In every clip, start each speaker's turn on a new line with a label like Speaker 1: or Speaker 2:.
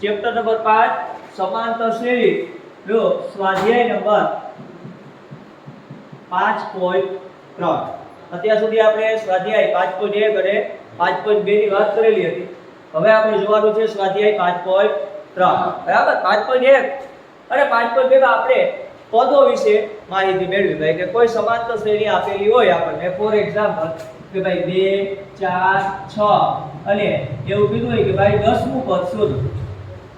Speaker 1: Chapter number 5 સમાંતર શ્રેણી લો સ્વાધ્યાય નંબર 5.3 અત્યાર સુધી આપણે સ્વાધ્યાય 5.1 અને 5.2 ની વાત કરેલી હતી. હવે આપણે જોવાનું છે સ્વાધ્યાય 5.3 બરાબર? 5.1 અને 5.2 માં આપણે પદો વિશે માહિતી મેળવી. ભાઈ, કે કોઈ સમાંતર શ્રેણી આપેલી હોય આપણને ફોર એક્ઝામ્પલ કે ભાઈ બે, ચાર, છ. અને એવું કીધું હોય કે ભાઈ દસમું પદ શોધો.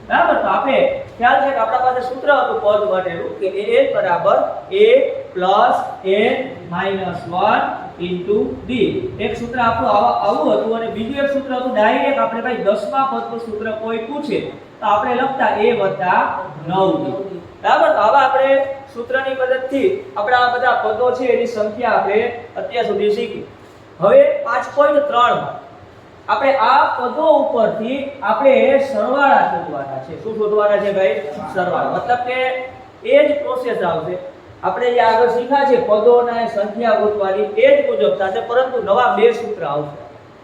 Speaker 1: બરાબર? તો આપણે ખ્યાલ છે કે આપણા પાસે સૂત્ર હતું પદ માટેનું, કે એ બરાબર A plus A minus one into D એક સૂત્ર આપણું આવા- આવું હતું અને બીજું એક સૂત્ર હતું ડાયરેક્ટ આપણે ભાઈ દસમા પદનું સૂત્ર કોઈ પૂછે. તો આપણે લખતા એ વત્તા નવ બરાબર? તો હવે આપણે સૂત્રની મદદથી આપણે આ બધા પદો છે એની સંખ્યા આપણે અત્યાર સુધી શીખી. હવે 5.3 માં. આપણે આ પદો ઉપરથી આપણે સરવાળા શોધવાના છે. શું શોધવાના છે ભાઈ? સરવાળા. મતલબ કે એ જ પ્રોસેસ આવશે. આપણે જે આગળ શીખ્યા છે, પદોના સંખ્યા ગોતવાની એ જ મુજબ થશે, પરંતુ નવા બે સૂત્ર આવશે.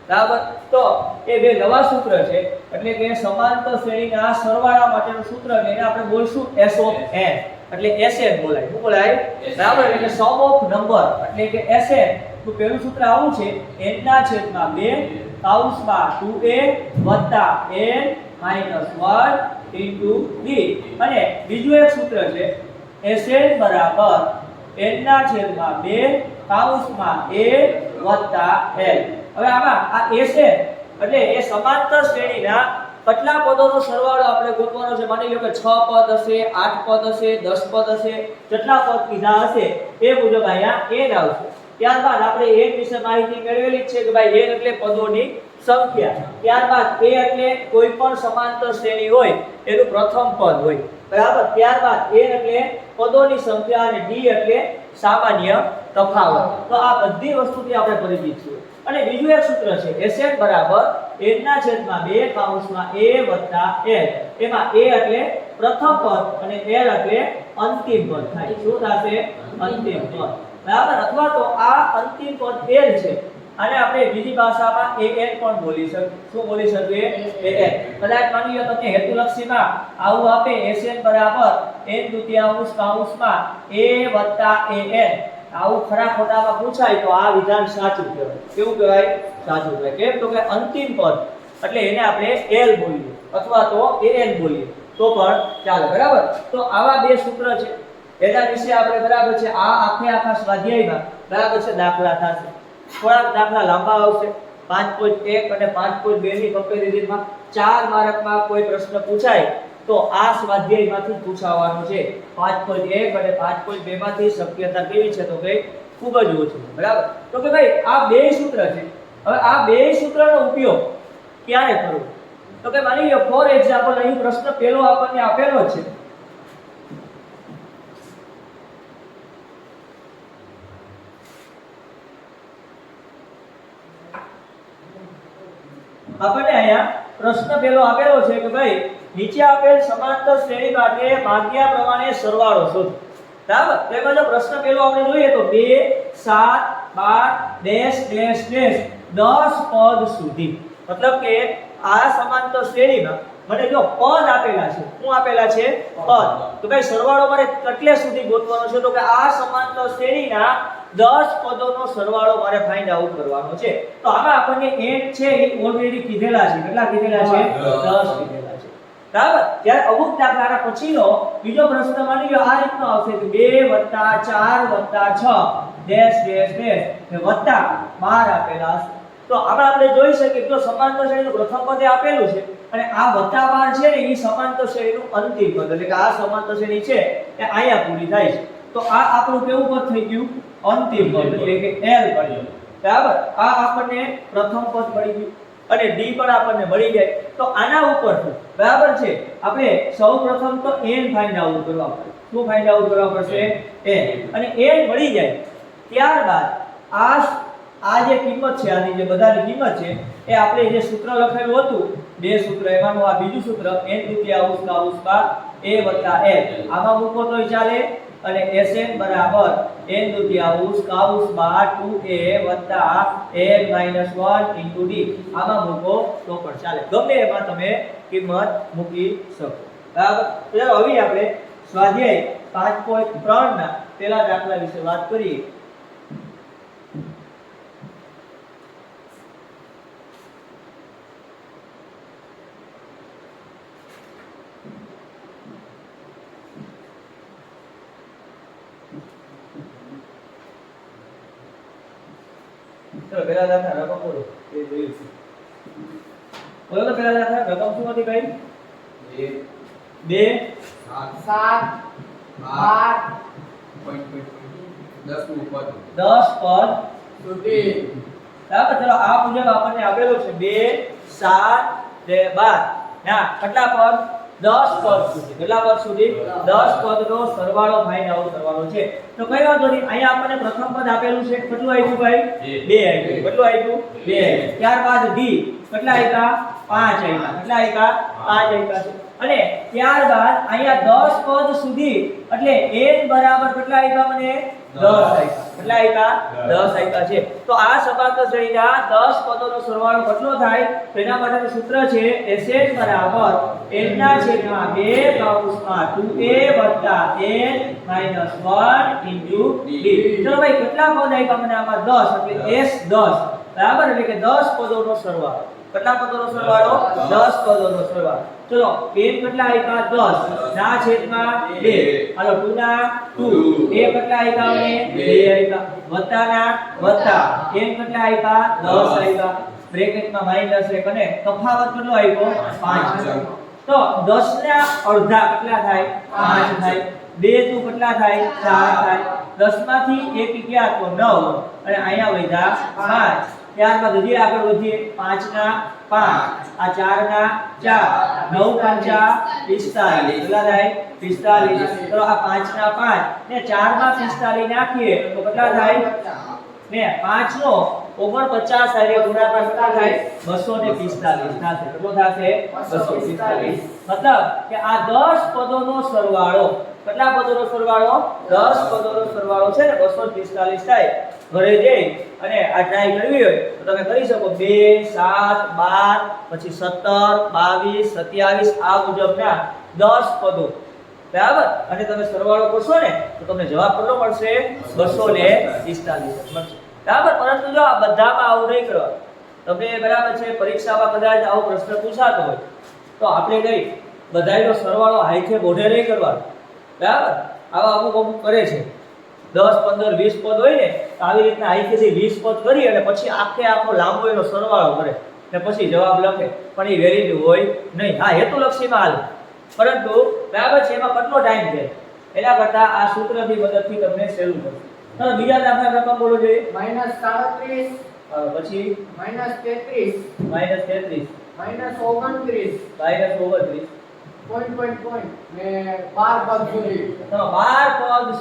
Speaker 1: બરાબર? તો એ બે નવા સૂત્ર છે, એટલે કે સમાંતર શ્રેણીના સરવાળા માટેનું સૂત્ર એને આપણે બોલશું s ઓફ n. એટલે sn બોલાય. શું બોલાય? બરાબર? એટલે સમ ઓફ નંબર એટલે કે sn નું પહેલું સૂત્ર આવું છે, n ના છેદમાં 2 કૌંસમાં 2a વત્તા n માઇનસ 1 ઇન્ટુ d અને બીજું એક સૂત્ર છે sn બરાબર n ના છેદમાં 2 કૌંસમાં a વત્તા l. હવે આમાં આ sn એટલે એ સમાંતર શ્રેણીના કેટલા પદોનો સરવાળો આપણે ગોતવાનો છે? માની લો કે 6 પદ હશે 8 પદ હશે 10 પદ હશે, જેટલા પદ કીધા હશે, એ મુજબ અહીંયા n આવશે. ત્યારબાદ આપણે n વિશે માહિતી મેળવેલી છે કે ભાઈ n એટલે પદોની સંખ્યા. ત્યારબાદ કે એટલે કોઈ પણ સમાંતર શ્રેણી હોય, એનું પ્રથમ પદ હોય. બરાબર? ત્યારબાદ એ એટલે પદોની સંખ્યા અને ડી એટલે સામાન્ય તફાવત. તો આ બધી વસ્તુથી આપણે પરિચિત છીએ. અને બીજું એક સૂત્ર છે એસએન બરાબર n ના છેદમાં 2 કૌંસમાં a l એમાં a એટલે પ્રથમ પદ અને l એટલે અંતિમ પદ થાય શું થશે? અંતિમ પદ. બરાબર? અથવા તો આ અંતિમ પદ એલ છે. અને આપણે બીજી ભાષામાં એ એલ પણ બોલી શકીએ શું બોલી શકીએ? An કદાચ માની લો તમને હેતુલક્ષીમાં આવું આપે એસએન બરાબર એન દ્વિતીયાંશ કૌંસમાં એ વત્તા એ an આવું ખરા ખોટામાં પૂછાય તો આ વિધાન સાચું કહેવાય. કેવું કહેવાય? સાચું કહેવાય. કેમ? તો કે અંતિમ પદ. એટલે એને આપણે એલ બોલીએ. અથવા તો એ એલ બોલીએ. તો પણ ચાલે. બરાબર? તો આવા બે સૂત્ર છે. એના વિશે આપણે બરાબર છે, આ આખે આખા સ્વાધ્યાયમાં બરાબર છે, દાખલા થશે. થોડાક દાખલા લાંબા આવશે. 5.1 અને 5.2 ની કમ્પેરિઝનમાં ચાર માર્કમાં કોઈ પ્રશ્ન પૂછાય, તો આ સ્વાધ્યાયમાંથી પૂછાવાનો છે. 5.1 અને 5.2 માંથી શક્યતા કેવી છે? તો કે ખૂબ જ ઓછી બરાબર? તો કે ભાઈ, આ બે સૂત્ર છે. હવે આ બે સૂત્રનો ઉપયોગ ક્યારે કરવો? તો કે માની લો ફોર એક્ઝામ્પલ અહીં પ્રશ્ન પહેલો આપણને આપેલો છે. આપણને અહીંયા પ્રશ્ન પહેલો આપેલો છે કે ભાઈ, નીચે આપેલ સમાંતર શ્રેણી માટે માગ્યા પ્રમાણે સરવાળો શોધો. બરાબર? તો એમાં જો પ્રશ્ન પહેલો આપણે જોઈએ તો 2 7 12 ડેશ ડેશ ડેશ 10 પદ સુધી. મતલબ કે આ સમાંતર શ્રેણીમાં મને જો પદ આપેલા છે, શું આપેલા છે? પદ. તો ભાઈ સરવાળો મારે કેટલે સુધી ગોતવાનો છે? તો કે આ સમાંતર શ્રેણીના 10 પદોનો સરવાળો મારે ફાઇન્ડ આઉટ કરવાનો છે. તો આમાં આપણને n છે એ ઓલરેડી કીધેલા છે. કેટલા કીધેલા છે? 10 કીધેલા છે. બરાબર? ત્યારે અમુક દાખલાના પછીનો બીજો પ્રશ્ન માની લો આ રીતનો આવશે કે 2 4 6 ડેશ ડેશ ડેશ ને વત્તા 12 આપેલા હશે. તો આપણે આપણે જોઈ શકીએ તો સમાંતર શ્રેણીનું પ્રથમ પદે આપેલું છે અને આ વત્તા 12 છે ને એ સમાંતર શ્રેણીનું અંતિમ પદ. એટલે કે આ સમાંતર શ્રેણી છે એ અહીંયા પૂરી થાય છે. તો આ આપણું કેવું પદ થઈ ગયું? અંતિમ પદ એટલે કે એલ મળ્યો બરાબર? આ આપણને પ્રથમ પદ મળી ગયું. અને ડી પણ આપણને મળી જાય. તો આના ઉપર બરાબર છે? આપણે સૌપ્રથમ તો એન ફાઇન્ડ આઉટ કરવા પડે. શું ફાઇન્ડ આઉટ કરવા પડશે? એન અને એન મળી જાય. ત્યારબાદ આ આ જે કિંમત છે આની જે બધાની કિંમત છે એ આપણે જે સૂત્ર લખેલું હતું બે સૂત્ર એમાંનું આ બીજું સૂત્ર એન દ્વિતીય દુત્યાંશ કૌંસમાં એ વત્તા એ આમાં મૂકો તોય ચાલે. અને Sn બરાબર. n દુત્યાંશ કાઉસ બાર 2a વત્તા n માઇનસ 1 ઇન્ટુ d આમાં મૂકો તો પણ ચાલે. ગમે એમાં તમે કિંમત મૂકી શકો. બરાબર? તો હવે આપણે સ્વાધ્યાય 5.3 ના પહેલા દાખલા વિશે વાત કરીએ ચલો પહેલા દાખલા રકમ બોલો એ જોયું છે બોલો તો પહેલા દાખલા રકમ શું હતી ભાઈ
Speaker 2: એક
Speaker 1: બે
Speaker 2: સાત
Speaker 3: સાત
Speaker 2: બાર
Speaker 3: બાર
Speaker 2: પોઈન્ટ પોઈન્ટ. દસનું પદ.
Speaker 1: દસ પદ.
Speaker 3: સુધી.
Speaker 1: બરાબર ચલો આ મુજબ આપણને આપેલો છે. બે સાત બે બાર. ના કેટલા પદ? દસ પદ સુધી. કેટલા પદ સુધી? દસ પદનો સરવાળો ભાઈ આવો સરવાળો છે. તો કઈ વાંધો નહીં અહીંયા આપણને પ્રથમ પદ આપેલું છે. કેટલું આવ્યું ભાઈ? બે. આવ્યું કેટલું આવ્યું બે. આવ્યું ત્યારબાદ ડી. કેટલા આવ્યા પાંચ આવ્યા કેટલા આવ્યા પાંચ આવ્યા છે. અને ત્યારબાદ અહીંયા 10 પદ સુધી એટલે n બરાબર કેટલા આપ્યા મને? 10 આપ્યા કેટલા આપ્યા દસ. આપ્યા છે. તો આ સમાંતર શ્રેણીના દસ પદોનો સરવાળો કેટલો થાય? તો એના માટેનું સૂત્ર છે Sn બરાબર n ના છેદમાં 2 કૌંસમાં 2a n 1 d ચલો ભાઈ કેટલા પદ આપ્યા મને આમાં? 10 એટલે s 10 બરાબર? એટલે કે 10 પદોનો સરવાળો. કેટલા પદોનો સરવાળો? 10 પદોનો સરવાળો. ચલો n કેટલા આપ્યા? 10 ના છેદમાં 2 હાલો 2 ના 2 a કેટલા આપ્યા મને 2 આપ્યા. વત્તાના વત્તા. n કેટલા આપ્યા? 10 આપ્યા. બ્રેકેટમાં માઇનસ એક અને તફાવત કેટલો આપ્યો? 5 તો 10 ના અડધા કેટલા થાય? 5 થાય. 2 તું કેટલા થાય? 4 થાય. 10 માંથી 1 ગયા તો 9 અને અહીંયા વધ્યા 5 ત્યારબાદ હજી આગળ વધીએ. 5 ના 5 આ 4 ના 4 9 પાંચા 45 કેટલા થાય 45 તો આ 5 ના 5 ને 4 માં 45 નાખીએ તો કેટલા થાય? ને 5 નો 49 હારે ગુણાકાર કેટલા થાય? 245 થશે. કેટલો થશે? 245 મતલબ કે આ 10 પદોનો સરવાળો, કેટલા પદોનો સરવાળો? 10 પદોનો સરવાળો છે ને 245 થાય. ઘરે જઈ અને આ ટ્રાય કરવી હોય તો તમે કરી શકો. 2 7 12 પછી 17 22 27 આ મુજબના દસ પદો. બરાબર? અને તમે સરવાળો કરશો ને, તો તમને જવાબ કેટલો મળશે 245 મળશે બરાબર? પરંતુ જો આ બધામાં આવું નહીં કરવા તમને બરાબર છે, પરીક્ષામાં કદાચ આવો પ્રશ્ન પૂછાતો હોય, તો આપણે કઈ બધાયનો સરવાળો હાઈથે બોઢે નહીં કરવાનો. બરાબર? આવા અમુક અમુક કરે છે. દસ પંદર વીસ પદ હોય ને આવી રીતના અહીંથી વીસ પદ કરી અને પછી આખે આખો લાંબો એનો સરવાળો કરે ને પછી જવાબ લખે. પણ એ વેલિડ હોય નહીં. હા હેતુલક્ષીમાં હાલ. પરંતુ બરાબર છે એમાં કેટલો ટાઈમ છે? એના કરતાં આ સૂત્રની મદદથી તમને સહેલું ચાલો બીજા દાખલા રકમ બોલો જોઈએ.
Speaker 3: માઇનસ સાડત્રીસ.
Speaker 1: પછી?
Speaker 3: માઇનસ તેત્રીસ.
Speaker 1: માઇનસ તેત્રીસ.
Speaker 3: માઇનસ ઓગણત્રીસ.
Speaker 1: માઇનસ ઓગણત્રીસ.
Speaker 3: પોઈન્ટ પોઈન્ટ પોઈન્ટ ને બાર પગ સુધી.
Speaker 1: બાર સુધી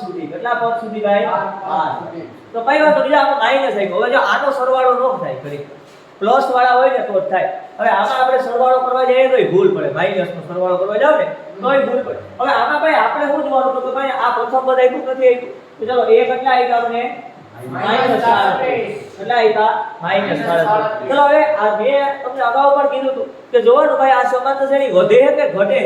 Speaker 1: કેટલા પદ સુધી ભાઈ. તો કઈ તો બીજા આમાં માઇનસ આવી હવે જો આનો સરવાળો ન થાય કરી પ્લસ વાળા હોય ને તો થાય. હવે આમાં આપણે સરવાળો કરવા જઈએ તો ભૂલ પડે. માઇનસ નો સરવાળો કરવા જાવ ને તો ભૂલ પડે. હવે આમાં ભાઈ આપણે શું જોવાનું કે ભાઈ આ પ્રથમ પદ આવ્યું નથી આવ્યું તો ચલો એ કેટલા આપ્યા મને માઇનસ સાડત્રીસ કેટલા માઇનસ ચલો, હવે આ મેં તમને અગાઉ પણ કીધું હતું કે જોવાનું ભાઈ આ સમાંતર શ્રેણી વધે કે ઘટે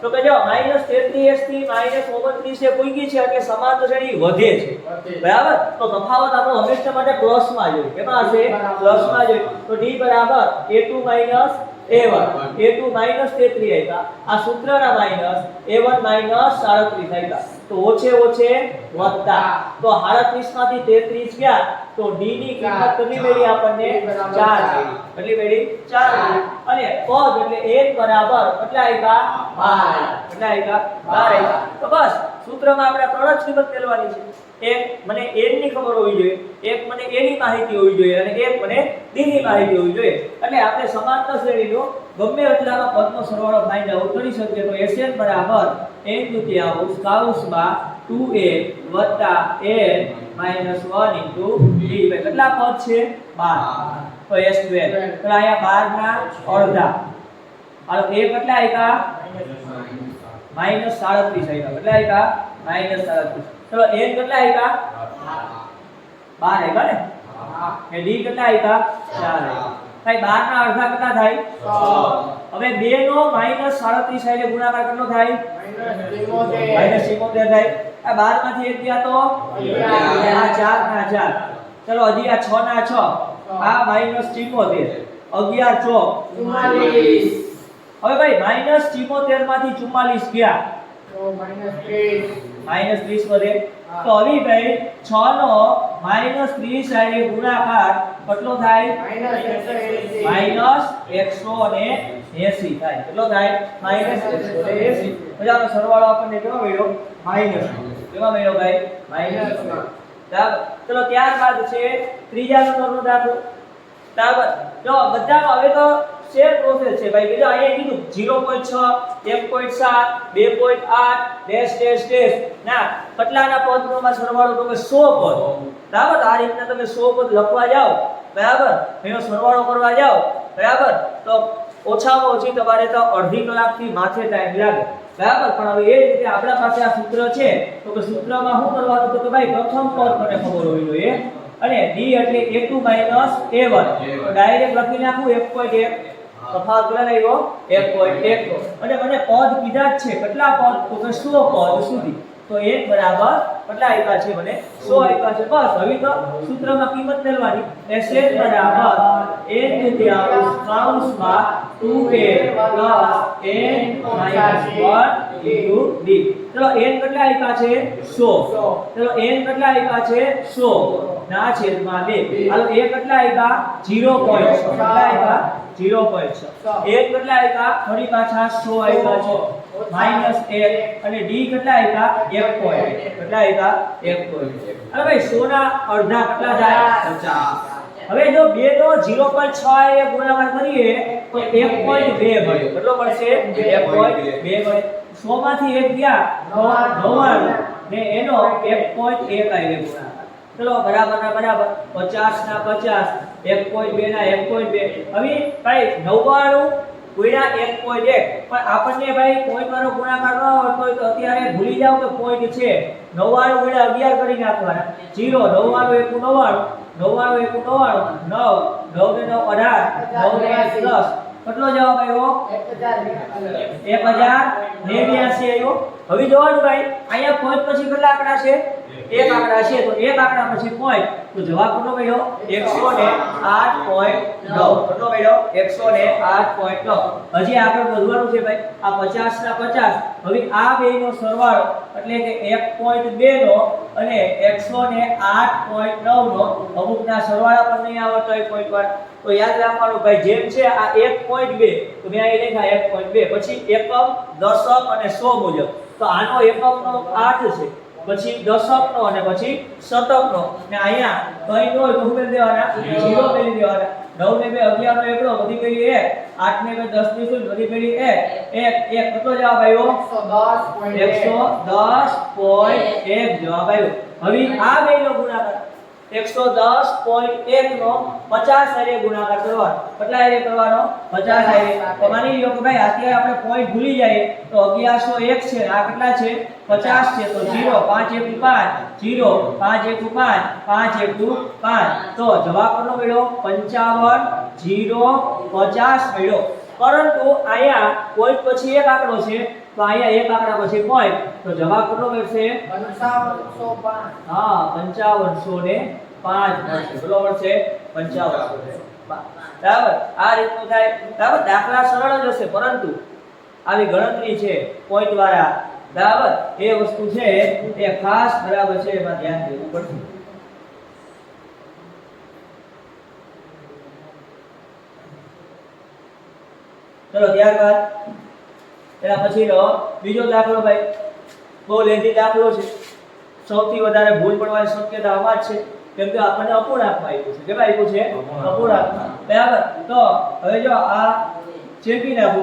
Speaker 1: તો કે જો માઇનસ તેત્રીસથી માઇનસ ઓગણત્રીસ એ પૂગી છે એટલે સમાંતર શ્રેણી વધે છે. બરાબર? તો તફાવત આપણો હંમેશા માટે પ્લસમાં જોઈએ કેમાં હશે? પ્લસમાં જોઈએ તો d બરાબર a2 minus a1 a2 minus 33 આપ્યા આ સૂત્રના માઇનસ a1 માઇનસ 37 આપ્યા તો ઓછે ઓછે વત્તા તો 37 માંથી 33 ગયા તો d ની કિંમત કેટલી મળી આપણને? 4 મળી કેટલી મળી? 4 અને પદ એટલે n બરાબર કેટલા આપ્યા 12 કેટલા આપ્યા 12 આપ્યા તો બસ. સૂત્રમાં આપણે જ કિંમત મેળવવાની છે. એક મને n ખબર હોવી જોઈએ, એક મને એની માહિતી હોવી જોઈએ અને એક મને ડીની માહિતી હોવી જોઈએ. એટલે આપણે સમાંતર શ્રેણીનો ગમે એટલાનો પદનો સરવાળો ફાઇન્ડ આઉટ કરી શકીએ તો એસએન બરાબર એન દ્વિતીયાંશ કાઉસમાં ટુ એ વત્તા N minus one into D કેટલા પદ છે? બાર. તો એ સ્ક્વેર તો અહીંયા 12 ના અડધા. હાલો, એ કેટલા આપ્યા? માઇનસ સાડત્રીસ આવ્યા કેટલા આવ્યા માઇનસ સાડત્રીસ. ચલો એન કેટલા આવ્યા બાર આવ્યા ને? એ ડી કેટલા આવ્યા ચાર ભાઈ બાર ના અડધા કેટલા થાય? હવે બે નો માઇનસ સાડત્રીસ એટલે ગુણાકાર કેટલો થાય?
Speaker 3: માઇનસ
Speaker 1: સિત્તોતેર થાય. આ બારમાંથી એક ગયા તો? આ ચાર ના ચાર. ચલો હજી આ છ ના છ. આ માઇનસ ચિમ્મોતેર અગિયાર ચોક.
Speaker 3: ચુમ્માલીસ
Speaker 1: હવે ભાઈ માઇનસ ચિમ્મોતેરમાંથી ચુમ્માલીસ ગયા.
Speaker 3: તો માઇનસ 30
Speaker 1: માઇનસ 30 વધે. તો હવે ભાઈ છ નો માઇનસ 30 સાથે ગુણાકાર કેટલો થાય? ને એસી થાય. કેટલો થાય? માઇનસ એકસો ને એસી. પછી સરવાળો આપણને કેવો મળ્યો? માઇનસ કેવા મળ્યો ભાઈ? માઇનસ ચલો ત્યારબાદ છે ત્રીજા નંબરનો દાખલો બરાબર. જો બધામાં હવે તો સેમ પ્રોસેસ છે. ભાઈ બીજો અહીંયા કીધું 0.6 1.7 2.8 ડેશ ડેશ ડેશ ના કેટલાના પદમાં સરવાળો તો કે 100 પદ. બરાબર? આ રીતના તમે 100 પદ લખવા જાઓ. બરાબર? એનો સરવાળો કરવા જાઓ. બરાબર? તો ઓછામાં ઓછી તમારે તો અડધી કલાકથી માથે ટાઈમ લાગે. બરાબર? પણ હવે એ રીતે આપણા પાસે આ સૂત્ર છે. તો કે સૂત્રમાં શું કરવાનું? તો કે ભાઈ પ્રથમ પદ મને ખબર હોવી જોઈએ. અને d એટલે a2 a1 તો ડાયરેક્ટ લખી નાખું 1.1 તફાવત કેટલા આવ્યો એક પોઈન્ટ એક અને મને પદ કીધા છે. કેટલા પદ? તો કે 100 પદ સુધી. તો 1 બરાબર કેટલા આપ્યા છે મને? 100 આપ્યા છે. બસ, હવે તો સૂત્રમાં કિંમત મેળવવાની. Sn બરાબર n તૃતીયાંશ કૌંસમાં 2a n 1 into d. ચલો n કેટલા આપ્યા છે? 100 ચલો n કેટલા આપ્યા છે? 100 ના છેદમાં 2 હાલો a કેટલા આપ્યા? 0.6 કેટલા આપ્યા? 0.6 a કેટલા આપ્યા? ફરી પાછા 100 આપ્યા છે. માઇનસ 1 અને d કેટલા આપ્યા? 1 કેટલા આપ્યા? 1 અરે હવે ભાઈ 100 ના અડધા કેટલા થાય?
Speaker 2: પચાસ.
Speaker 1: હવે જો 2 નો 0.6 એ ગુણાકાર કરીએ તો 1.2 મળ્યો. કેટલો મળશે? 1.2 મળે 100 માંથી એક ગયા તો 99 ને એનો 1.1 આવી ગુણાકાર ચલો, બરાબર ના બરાબર. 50 ના 50 1.2 ના 1.2 હવે ભાઈ 99 ગુણ્યા 1.1 પણ આપણને ભાઈ પોઈન્ટ વાળો ગુણાકાર ન આવડતો તો અત્યારે ભૂલી જાવ કે પોઈન્ટ છે. 99 ગુણ્યા 11 કરી નાખવાના. 0 99 એકુ 99 99 એકુ 99 9 9 ને 9 18 9 ને 10 કેટલો જવાબ આવ્યો
Speaker 3: એક હજાર
Speaker 1: નેવ્યાસી આવ્યો હવે જોવાનું ભાઈ, અહીંયા પોઈન્ટ પછી કેટલા આંકડા છે? એક આંકડા છે, તો એક આંકડા પછી પોઈન્ટ તો જવાબ કેટલો મળ્યો? એકસો ને આઠ પોઈન્ટ નવ. કેટલો મળ્યો? એકસો ને આઠ પોઈન્ટ નવ. હજી આગળ વધવાનું છે ભાઈ. આ પચાસ ના પચાસ. હવે આ બે નો સરવાળો, એટલે કે એક પોઈન્ટ બે નો અને એકસો ને અમુકના સરવાળા પર નહીં આવતો હોય પોઈન્ટ વાર તો યાદ રાખવાનું ભાઈ, જેમ છે આ એક પોઈન્ટ બે, તો મેં અહીં લખ્યા એક પોઈન્ટ બે. પછી એકમ દશક અને સો મુજબ. તો આનો એકમનો 8 છે. પછી દશકનો અને પછી શતકનો. ને અહીંયા કઈ નો હોય તો દેવાના? જીરો કરી દેવાના. નવ ને બે અગિયાર નો એકડો વધી પેલી એક. આઠ ને બે દસની શું વધી પેલી એક. એક એક કેટલો જવાબ આવ્યો?
Speaker 3: દસ
Speaker 1: એકસો દસ પોઈન્ટ એક જવાબ આવ્યો. હવે આ બે નો ગુણાકાર એકસો દસ પોઈન્ટ એક નો પચાસ હારે ગુણાકાર કરવાનો. કેટલા હારે કરવાનો? પચાસ હારે. તો માની ભાઈ અત્યારે આપણે પોઈન્ટ ભૂલી જઈએ તો અગિયારસો એક છે. આ કેટલા છે? પચાસ છે. તો જીરો પાંચ એકુ પાંચ. જીરો પાંચ એકુ પાંચ. પાંચ એકુ પાંચ. તો જવાબ કેટલો મળ્યો? પંચાવન. જીરો પચાસ મળ્યો. પરંતુ અહીંયા પોઈન્ટ પછી એક આંકડો છે. તો અહીંયા એક આંકડા પછી પોઈન્ટ તો જવાબ કેટલો મળશે?
Speaker 3: પંચાવનસો પાંચ.
Speaker 1: હા, પંચાવનસો ને પાંચ મળશે. કેટલો મળશે? પંચાવનસો ને પાંચ. બરાબર? આ રીતનું થાય. બરાબર? દાખલા સરળ જ હશે, પરંતુ આવી ગણતરી છે પોઈન્ટ વાળા. બરાબર? એ વસ્તુ છે, એ ખાસ બરાબર છે, એમાં ધ્યાન દેવું પડશે. ચલો, ત્યારબાદ એના પછીનો બીજો દાખલો ભાઈ. બહુ લેન્ધી દાખલો છે. સૌથી વધારે ભૂલ પડવાની શક્યતા આમાં જ છે. કેમ કે આપણને અપૂર્ણાંકમાં આપ્યું છે. કેમ આપ્યું છે?
Speaker 3: અપૂર્ણાંક.
Speaker 1: બરાબર? તો હવે જો આ ચેપી નાખો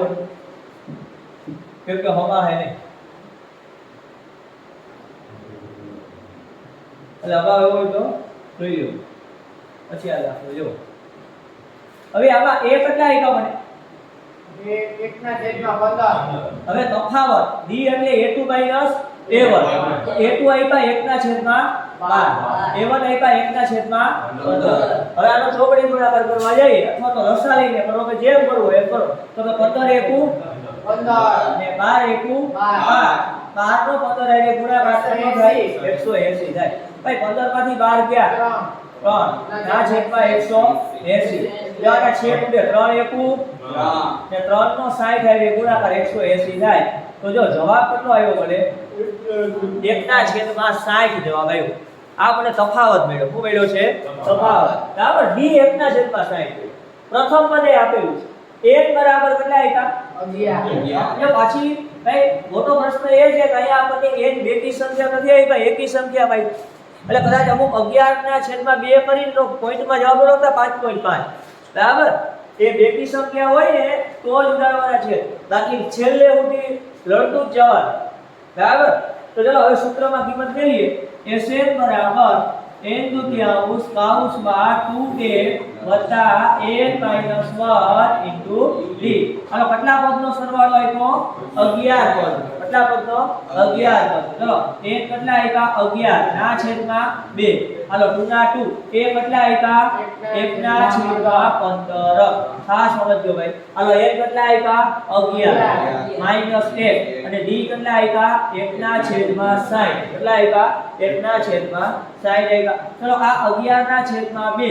Speaker 1: કેમ કે હમા હે નહીં. એટલે અભાવ એવું હોય તો જોઈ લો. પછી આ દાખલો જો હવે આમાં એ કેટલા આપ્યા મને
Speaker 3: એ એકના છેદમાં પંદર.
Speaker 1: હવે તફાવત. D એટલે a2 A1 A2 આપ્યા એકના છેદમાં 12 A1 આપ્યા એકના છેદમાં 15 હવે આનો ચોકડી ગુણાકાર કરવા જઈએ અથવા તો રસા લઈને કરો કે જેમ કરવું એ કરો. તો કે 15 એકુ
Speaker 3: પંદર.
Speaker 1: અને 12 એકુ
Speaker 3: બાર.
Speaker 1: 12 નો 15 એટલે ગુણાકાર કેટલો થાય 180 થાય. ભાઈ 15 માંથી 12 ગયા
Speaker 3: ત્રણ.
Speaker 1: 3 ના છેદમાં 180 જો આના છેદ ઉડે 3 એકુ. ને 3 નો 60 હારે ગુણાકાર 180 થાય. તો જો જવાબ કેટલો આવ્યો મને? એકના છેદમાં 60 જવાબ આવ્યો. આપણે તફાવત મળ્યો. શું મળ્યો છે? તફાવત. બરાબર? d એકના છેદમાં 60 પ્રથમ પદે આપેલું છે. એક બરાબર કેટલા આપ્યા? અને પાછી ભાઈ મોટો પ્રશ્ન એ છે કે અહીંયા આપણને એક બેકી સંખ્યા નથી આવી ભાઈ એકી સંખ્યા ભાઈ એટલે કદાચ અમુક અગિયારના છેદમાં બે કરીને પોઈન્ટમાં જવાબ મેળવતા પાંચ પોઈન્ટ પાંચ. બરાબર? એ બેકી સંખ્યા હોય ને, તો જ ઉડાડવાના છે. બાકી છેલ્લે સુધી લડતું જ જવાનું. બરાબર? તો ચલો હવે સૂત્રમાં કિંમત મેળવીએ. Sn બરાબર એન દુત્યાંશ કૌંસમાં 2a વત્તા N minus one into D આનો કેટલા પદનો સરવાળો આપ્યો? 11 પદ. કેટલા પદનો 11 પદ. ચલો 1 કેટલા આપ્યા 11 ના છેદમાં 2 હાલો 2 ના 2 1 કેટલા આપ્યા 1 ના છેદમાં 15 ખાસ સમજજો ભાઈ. હાલો 1 કેટલા આપ્યા 11 માઇનસ 1 અને d કેટલા આપ્યા 1 ના છેદમાં 60 કેટલા આપ્યા 1 ના છેદમાં 60 આપ્યા ચલો, આ 11 ના છેદમાં 2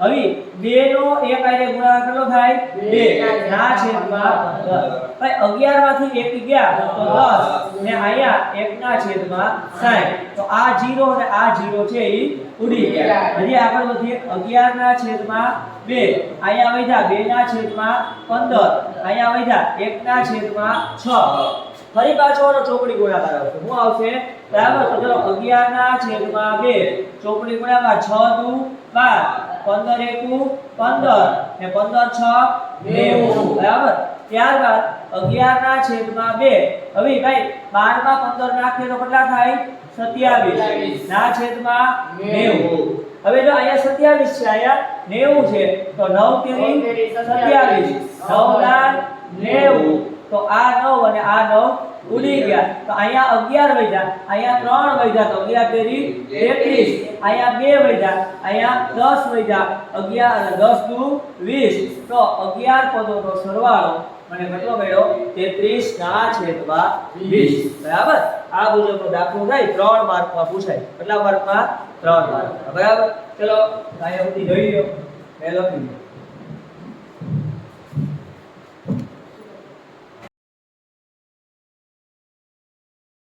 Speaker 1: હવે 2 નો 1 આરે ગુણાકાર કેટલો થાય? 2 ના છેદમાં 10 ભાઈ 11 માંથી 1 ગયા તો 10 ને અહીંયા 1 ના છેદમાં 60 તો આ 0 અને આ 0 છે ઈ ઉડી ગયા. હજી આગળ વધીએ 11 ના છેદમાં 2 અહીંયા વધ્યા 2 ના છેદમાં 15 અહીંયા વધ્યા 1 ના છેદમાં 6 ફરી પાછો આનો ચોકડી ગુણાકાર આવશે. શું આવશે? બરાબર? તો ચલો 11 ના છેદમાં 2 ચોકડી ગુણાકાર 6 દુ 12 15 એકુ 15 ને 15 6 90 બરાબર? ત્યારબાદ 11 ના છેદમાં બે. હવે ભાઈ બારમાં 15 નાખીએ તો કેટલા થાય? 27 ના છેદમાં 90 હવે જો અહીંયા 27 છે અહીંયા 90 છે તો નવ તેરી 27 9 ના 90 તો આ નવ અને આ નવ ઉડી ગયા. તો અહીંયા 11 વધ્યા. અહીંયા ત્રણ વધ્યા તો 11 તેરી 33 અહીંયા બે વધ્યા. અહીંયા દસ વધ્યા. 11 અને દસ દુ વીસ. તો 11 પદોનો સરવાળો મને કેટલો મળ્યો? 33 ના છેદમાં વીસ. બરાબર? આ મુજબનો દાખલો થાય. ત્રણ માર્કમાં પૂછાય. કેટલા માર્કમાં? ત્રણ માર્ક બરાબર? ચલો અહીંયા સુધી જોઈ લો મેં લખી